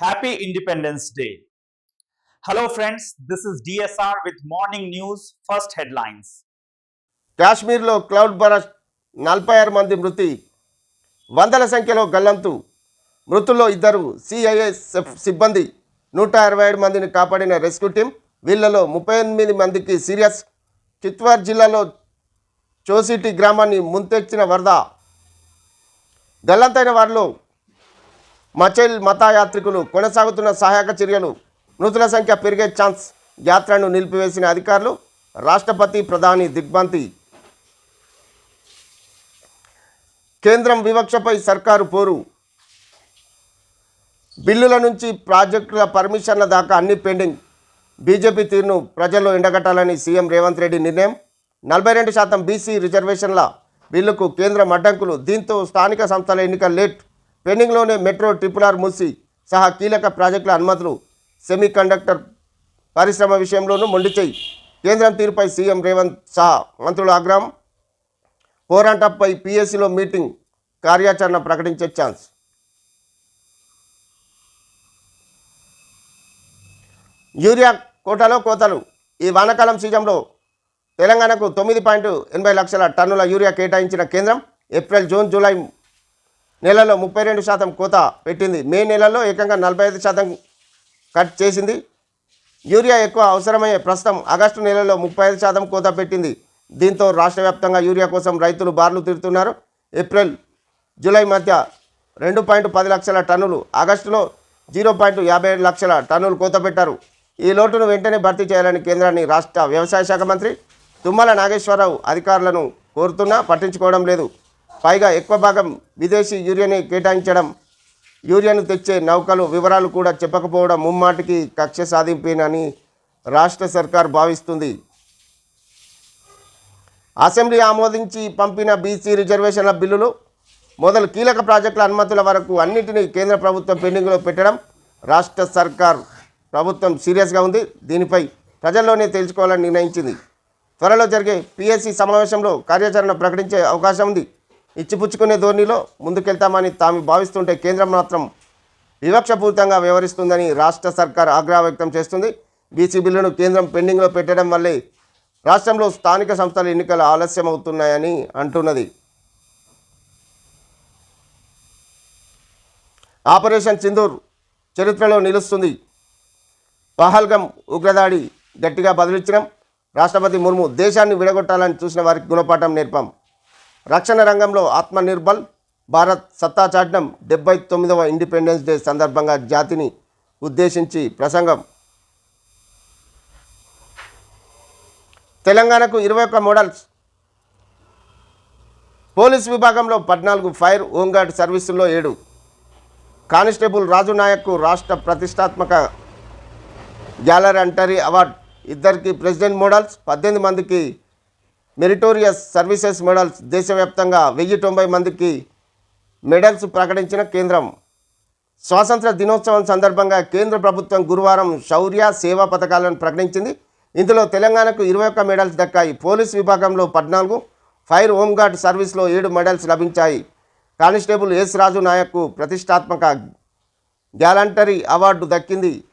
Happy independence day hello friends this is DSR with morning news first headlines కాశ్మీర్లో cloud burst నలభై ఆరు మంది మృతి వందల సంఖ్యలో గల్లంతు. మృతుల్లో ఇద్దరు సిఐఎస్ఎఫ్ సిబ్బంది నూట అరవై ఏడు మందిని కాపాడిన రెస్క్యూ టీం వీళ్ళలో ముప్పై ఎనిమిది మందికి సీరియస్. చిత్వార్ జిల్లాలో చోసిటి గ్రామాన్ని ముంతెచ్చిన వరద. గల్లంతైన వారిలో మచైల్ మతాయాత్రికులు కొనసాగుతున్న సహాయక చర్యలు మృతుల సంఖ్య పెరిగే ఛాన్స్ యాత్రను నిలిపివేసిన అధికారులు రాష్ట్రపతి ప్రధాని దిగ్బంతి కేంద్రం వివక్షపై సర్కారు పోరు. బిల్లుల నుంచి ప్రాజెక్టుల పర్మిషన్ల దాకా అన్ని పెండింగ్. బీజేపీ తీరును ప్రజల్లో ఎండగట్టాలని సీఎం రేవంత్ రెడ్డి నిర్ణయం. నలభై రెండు శాతం బీసీ రిజర్వేషన్ల బిల్లుకు కేంద్రం అడ్డంకులు. దీంతో స్థానిక సంస్థల ఎన్నికలు లేట్. పెండింగ్లోనే మెట్రో ట్రిపుల్ ఆర్ మూసి సహా కీలక ప్రాజెక్టుల అనుమతులు సెమీ కండక్టర్ పరిశ్రమ విషయంలోనూ మొండిచేయి కేంద్రం తీరుపై సీఎం రేవంత్ సహా మంత్రుల ఆగ్రహం పోరాటంపై పిఎస్సిలో మీటింగ్ కార్యాచరణ ప్రకటించే ఛాన్స్. యూరియా కోటాలో కోతలు. ఈ వానాకాలం సీజన్లో తెలంగాణకు తొమ్మిది పాయింట్ ఎనభై లక్షల టన్నుల యూరియా కేటాయించిన కేంద్రం ఏప్రిల్ జూన్ జూలై నెలలో ముప్పై రెండు శాతం కోత పెట్టింది. మే నెలలో ఏకంగా నలభై ఐదు శాతం కట్ చేసింది. యూరియా ఎక్కువ అవసరమయ్యే ప్రస్తుతం ఆగస్టు నెలలో ముప్పై ఐదు శాతం కోత పెట్టింది. దీంతో రాష్ట్ర వ్యాప్తంగా యూరియా కోసం రైతులు బార్లు తిరుగుతున్నారు ఏప్రిల్ జూలై మధ్య రెండు పాయింట్ పది లక్షల టన్నులు ఆగస్టులో జీరో పాయింట్ యాభై ఏడు లక్షల టన్నులు కోత పెట్టారు. ఈ లోటును వెంటనే భర్తీ చేయాలని కేంద్రాన్ని రాష్ట్ర వ్యవసాయ శాఖ మంత్రి తుమ్మల నాగేశ్వరరావు అధికారులను కోరుతున్నా పట్టించుకోవడం లేదు. పైగా ఎక్కువ భాగం విదేశీ యూరియాని కేటాయించడం యూరియాను తెచ్చే నౌకలు వివరాలు కూడా చెప్పకపోవడం ముమ్మాటికి కక్ష సాధింపేనని రాష్ట్ర సర్కార్ భావిస్తుంది. అసెంబ్లీ ఆమోదించి పంపిన బీసీ రిజర్వేషన్ల బిల్లులు మొదలు కీలక ప్రాజెక్టుల అనుమతుల వరకు అన్నింటినీ కేంద్ర ప్రభుత్వం పెండింగ్లో పెట్టడం రాష్ట్ర సర్కార్ ప్రభుత్వం సీరియస్గా ఉంది. దీనిపై ప్రజల్లోనే తెలుసుకోవాలని నిర్ణయించింది. త్వరలో జరిగే పిఎస్సి సమావేశంలో కార్యాచరణ ప్రకటించే అవకాశం ఉంది. ఇచ్చిపుచ్చుకునే ధోరణిలో ముందుకెళ్తామని తాము భావిస్తుంటే కేంద్రం మాత్రం వివక్షపూరితంగా వ్యవహరిస్తుందని రాష్ట్ర సర్కార్ ఆగ్రహం వ్యక్తం చేస్తుంది. బీసీ బిల్లును కేంద్రం పెండింగ్లో పెట్టడం వల్లే రాష్ట్రంలో స్థానిక సంస్థల ఎన్నికలు ఆలస్యం అవుతున్నాయని అంటున్నది. ఆపరేషన్ సింధూర్ చరిత్రలో నిలుస్తుంది. పహల్గం ఉగ్రదాడి గట్టిగా బదిలించడం రాష్ట్రపతి ముర్ము దేశాన్ని విడగొట్టాలని చూసిన వారికి గుణపాఠం నేర్పాం. రక్షణ రంగంలో ఆత్మనిర్భర్ భారత్ సత్తా చాటడం డెబ్బై తొమ్మిదవ ఇండిపెండెన్స్ డే సందర్భంగా జాతిని ఉద్దేశించి ప్రసంగం. తెలంగాణకు ఇరవై ఒక్క మోడల్స్. పోలీస్ విభాగంలో పద్నాలుగు ఫైర్ హోంగార్డ్ సర్వీసుల్లో ఏడు. కానిస్టేబుల్ రాజు నాయక్కు రాష్ట్ర ప్రతిష్టాత్మక గ్యాలరీ అవార్డు. ఇద్దరికి ప్రెసిడెంట్ మోడల్స్ పద్దెనిమిది మందికి మెరిటోరియస్ సర్వీసెస్ మెడల్స్ దేశవ్యాప్తంగా వెయ్యి తొంభై మందికి మెడల్స్ ప్రకటించిన కేంద్రం. స్వాతంత్ర దినోత్సవం సందర్భంగా కేంద్ర ప్రభుత్వం గురువారం శౌర్య సేవా పథకాలను ప్రకటించింది. ఇందులో తెలంగాణకు ఇరవై ఒక్క మెడల్స్ దక్కాయి. పోలీస్ విభాగంలో పద్నాలుగు ఫైర్ హోంగార్డ్ సర్వీస్లో ఏడు మెడల్స్ లభించాయి. కానిస్టేబుల్ ఎస్ రాజు నాయక్కు ప్రతిష్టాత్మక గ్యాలంటరీ అవార్డు దక్కింది.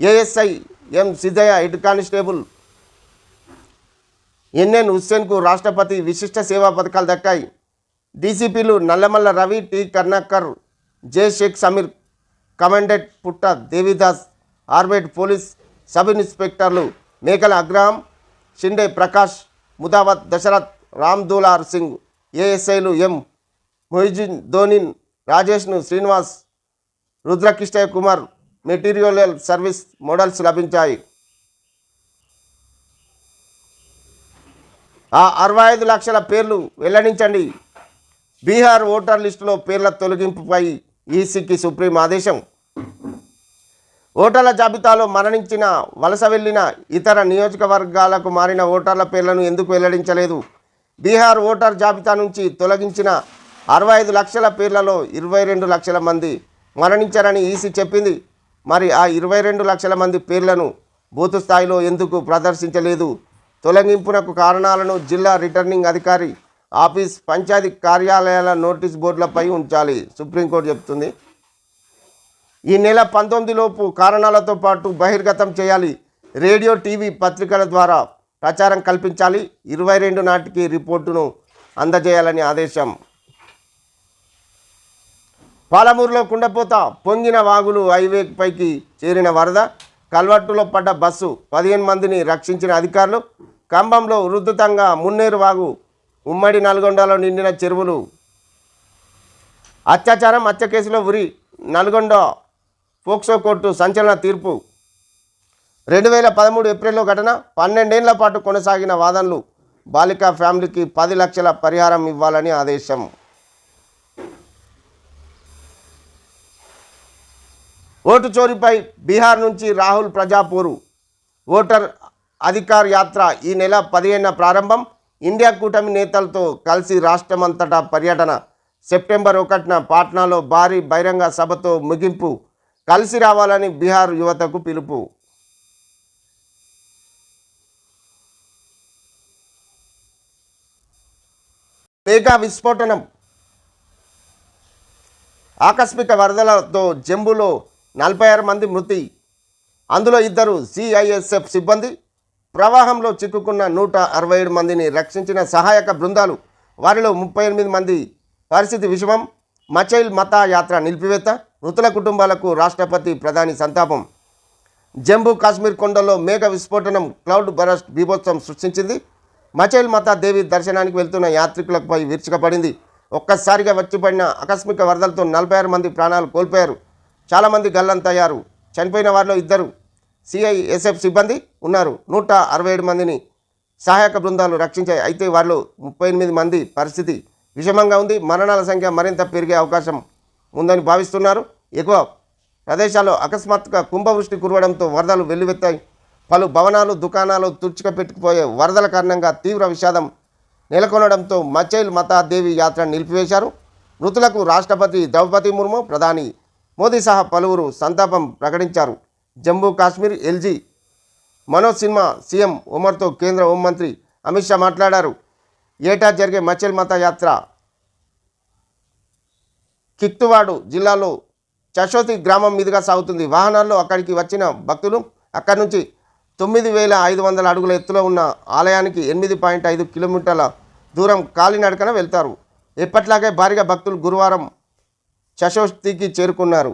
ASI M Siddaiah head constable NN హుస్సేన్కు రాష్ట్రపతి విశిష్ట సేవా పథకాలు దక్కాయి. డీసీపీలు Nallamalla Ravi T Karnakar J Sheikh Sameer commandant Putta Devidas ఆర్బేట్ police sub ఇన్స్పెక్టర్లు మేకల అగ్రహం షిండే ప్రకాష్ ముదావత్ దశరథ్ రామ్ దూలార్ సింగ్ ఏఎస్ఐలు ఎం మొయిజిన్ ధోనిన్ రాజేష్ను Srinivas Rudrakistaiah Kumar meritorious service medals లభించాయి. ఆ అరవై ఐదు లక్షల పేర్లు వెల్లడించండి. బీహార్ ఓటర్ లిస్టులో పేర్ల తొలగింపుపై ఈసీకి సుప్రీం ఆదేశం. ఓటర్ల జాబితాలో మరణించిన వలస వెళ్ళిన ఇతర నియోజకవర్గాలకు మారిన ఓటర్ల పేర్లను ఎందుకు వెల్లడించలేదు? బీహార్ ఓటర్ జాబితా నుంచి తొలగించిన అరవై ఐదు లక్షల పేర్లలో ఇరవై రెండు లక్షల మంది మరణించారని ఈసీ చెప్పింది. మరి ఆ ఇరవై రెండు లక్షల మంది పేర్లను బూత్ స్థాయిలో ఎందుకు ప్రదర్శించలేదు? తొలగింపునకు కారణాలను జిల్లా రిటర్నింగ్ అధికారి ఆఫీస్ పంచాయతీ కార్యాలయాల నోటీస్ బోర్డులపై ఉంచాలి. సుప్రీంకోర్టు చెప్తుంది. ఈ నెల పంతొమ్మిదిలోపు కారణాలతో పాటు బహిర్గతం చేయాలి. రేడియో టీవీ పత్రికల ద్వారా ప్రచారం కల్పించాలి. ఇరవై రెండు నాటికి రిపోర్టును అందజేయాలని ఆదేశం. పాలమూరులో కుండపోత పొంగిన వాగులు హైవే పైకి చేరిన వరద కల్వట్టులో పడ్డ బస్సు పదిహేను మందిని రక్షించిన అధికారులు కంబంలో ఉధృతంగా మున్నేరు వాగు ఉమ్మడి నల్గొండలో నిండిన చెరువులు. అత్యాచారం హత్య కేసులో ఉరి నల్గొండ పోక్సో కోర్టు సంచలన తీర్పు. రెండు వేల పదమూడు ఏప్రిల్లో ఘటన పన్నెండేళ్ళ పాటు కొనసాగిన వాదనలు. బాలిక ఫ్యామిలీకి పది లక్షల పరిహారం ఇవ్వాలని ఆదేశం. ఓటు చోరీపై బీహార్ నుంచి రాహుల్ ప్రజాపూరు. ఓటర్ అధికార యాత్ర ఈ నెల పదిహేన ప్రారంభం. ఇండియా కూటమి నేతలతో కలిసి రాష్ట్రమంతటా పర్యటన. సెప్టెంబర్ ఒకటిన పాట్నాలో భారీ బహిరంగ సభతో ముగింపు. కలిసి రావాలని బీహార్ యువతకు పిలుపు. మేఘా విస్ఫోటనం. ఆకస్మిక వరదలతో జంబులో నలభై ఆరు మంది మృతి. అందులో ఇద్దరు సిఐఎస్ఎఫ్ సిబ్బంది ప్రవాహంలో చిక్కుకున్న నూట అరవై ఏడు మందిని రక్షించిన సహాయక బృందాలు వారిలో ముప్పై ఎనిమిది మంది పరిస్థితి విషమం మచైల్ మతా యాత్ర నిలిపివేత మృతుల కుటుంబాలకు రాష్ట్రపతి ప్రధాని సంతాపం. జమ్మూ కాశ్మీర్ కొండల్లో మేఘ విస్ఫోటనం క్లౌడ్ బరస్ట్ బీభోత్సవం సృష్టించింది. మచైల్ మతా దేవి దర్శనానికి వెళ్తున్న యాత్రికులపై విరుచుకపడింది ఒక్కసారిగా వచ్చిపడిన ఆకస్మిక వరదలతో నలభై ఆరు మంది ప్రాణాలు కోల్పోయారు. చాలామంది గల్లంతయ్యారు. చనిపోయిన వారిలో ఇద్దరు సిఐఎస్ఎఫ్ సిబ్బంది ఉన్నారు. నూట అరవై ఏడు మందిని సహాయక బృందాలు రక్షించాయి. అయితే వాళ్ళు ముప్పై ఎనిమిది మంది పరిస్థితి విషమంగా ఉంది. మరణాల సంఖ్య మరింత పెరిగే అవకాశం ఉందని భావిస్తున్నారు. ఎక్కువ ప్రదేశాల్లో అకస్మాత్తుగా కుంభవృష్టి కురవడంతో వరదలు వెల్లువెత్తాయి. పలు భవనాలు దుకాణాలు తుడుచుకపెట్టుకుపోయే వరదల కారణంగా తీవ్ర విషాదం నెలకొనడంతో మచైల్ మతాదేవి యాత్ర నిలిపివేశారు. మృతులకు రాష్ట్రపతి ద్రౌపది ముర్ము ప్రధాని మోదీ సహా పలువురు సంతాపం ప్రకటించారు. జమ్మూ కాశ్మీర్ ఎల్జీ మనోజ్ సిన్హా సీఎం ఉమర్తో కేంద్ర హోంమంత్రి అమిత్ షా మాట్లాడారు. ఏటా జరిగే మచల్ మత యాత్ర కిక్తువాడు జిల్లాలో చశోతి గ్రామం మీదుగా సాగుతుంది. వాహనాల్లో అక్కడికి వచ్చిన భక్తులు అక్కడి నుంచి తొమ్మిది వేల ఐదు వందల అడుగుల ఎత్తులో ఉన్న ఆలయానికి ఎనిమిది పాయింట్ ఐదు కిలోమీటర్ల దూరం కాలినడకన వెళ్తారు. ఎప్పట్లాగే భారీగా భక్తులు గురువారం చశోతికి చేరుకున్నారు.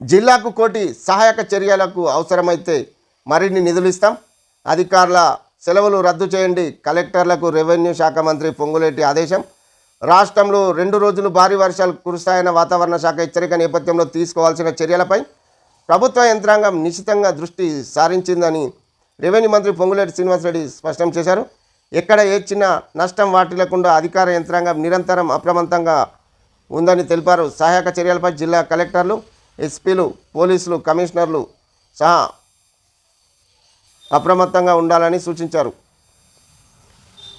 జిల్లాకు కోటి సహాయక చర్యలకు అవసరమైతే మరిన్ని నిధులు ఇస్తాం. అధికారుల సెలవులు రద్దు చేయండి. కలెక్టర్లకు రెవెన్యూ శాఖ మంత్రి పొంగులేటి ఆదేశం. రాష్ట్రంలో రెండు రోజులు భారీ వర్షాలు కురుస్తాయన్న వాతావరణ శాఖ హెచ్చరిక నేపథ్యంలో తీసుకోవాల్సిన చర్యలపై ప్రభుత్వ యంత్రాంగం నిశ్చితంగా దృష్టి సారించిందని రెవెన్యూ మంత్రి పొంగులేటి శ్రీనివాసరెడ్డి స్పష్టం చేశారు. ఎక్కడ ఏ చిన్న నష్టం వాటిల్లకుండా అధికార యంత్రాంగం నిరంతరం అప్రమత్తంగా ఉందని తెలిపారు. సహాయక చర్యలపై జిల్లా కలెక్టర్లు ఎస్పీలు పోలీసులు కమిషనర్లు సహా అప్రమత్తంగా ఉండాలని సూచించారు.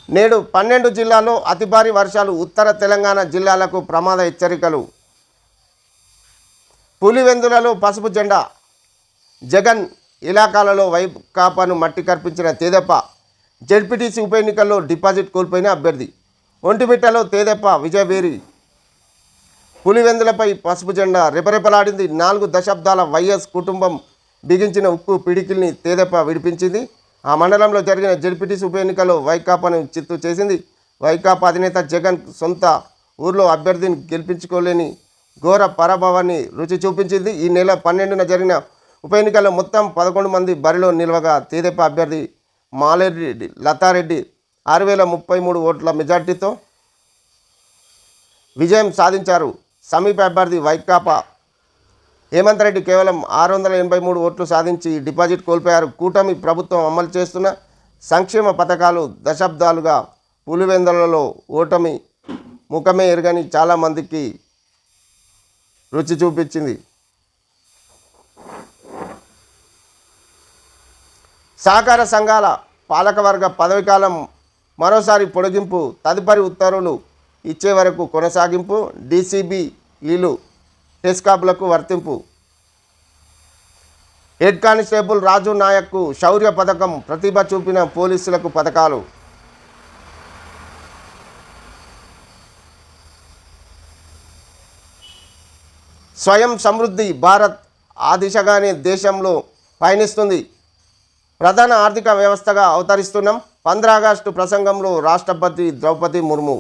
నేడు పన్నెండు జిల్లాల్లో అతి భారీ వర్షాలు ఉత్తర తెలంగాణ జిల్లాలకు ప్రమాద హెచ్చరికలు. పులివెందులలో పసుపు జెండా. జగన్ ఇలాకాలలో వైకాపాను మట్టి కర్పించిన తేదెప్ప జెడ్పీటీసీ ఉప ఎన్నికల్లో డిపాజిట్ కోల్పోయిన అభ్యర్థి. ఒంటిమిట్టలో తేదెప్ప విజయవేరి పులివెందులపై పసుపు జెండా రెపరెపలాడింది. నాలుగు దశాబ్దాల వైఎస్ కుటుంబం బిగించిన ఉక్కు పిడికిల్ని తేదెప్ప విడిపించింది. ఆ మండలంలో జరిగిన జడ్పీటీసీ ఉప ఎన్నికలో వైకాపాను చిత్తు చేసింది. వైకాపా అధినేత జగన్ సొంత ఊర్లో అభ్యర్థిని గెలిపించుకోలేని ఘోర పరాభవాన్ని రుచి చూపించింది. ఈ నెల పన్నెండున జరిగిన ఉప ఎన్నికల్లో మొత్తం పదకొండు మంది బరిలో నిల్వగా తేదెప్ప అభ్యర్థి మాలేరెడ్డి లతారెడ్డి ఆరు వేల ముప్పై మూడు ఓట్ల మెజార్టీతో విజయం సాధించారు. సమీప అభ్యర్థి వైకాపా. హేమంత్ రెడ్డి కేవలం ఆరు వందల ఎనభై మూడు ఓట్లు సాధించి డిపాజిట్ కోల్పోయారు. కూటమి ప్రభుత్వం అమలు చేస్తున్న సంక్షేమ పథకాలు దశాబ్దాలుగా పులివెందులలో ఓటమి ముఖమే ఎరగని చాలామందికి రుచి చూపించింది. సహకార సంఘాల పాలకవర్గ పదవికాలం మరోసారి పొడిగింపు తదుపరి ఉత్తర్వులు ఇచ్చే వరకు కొనసాగింపు. డీసీబీ ఈలు టెస్కాప్లకు వర్తింపు. హెడ్ కానిస్టేబుల్ రాజు నాయక్కు శౌర్య పథకం ప్రతిభ చూపిన పోలీసులకు పథకాలు. స్వయం సమృద్ధి భారత్ ఆ దిశగానే దేశంలో పయనిస్తుంది. ప్రధాన ఆర్థిక వ్యవస్థగా అవతరిస్తున్నాం. పంద్ర ఆగస్టు ప్రసంగంలో రాష్ట్రపతి ద్రౌపది ముర్ము.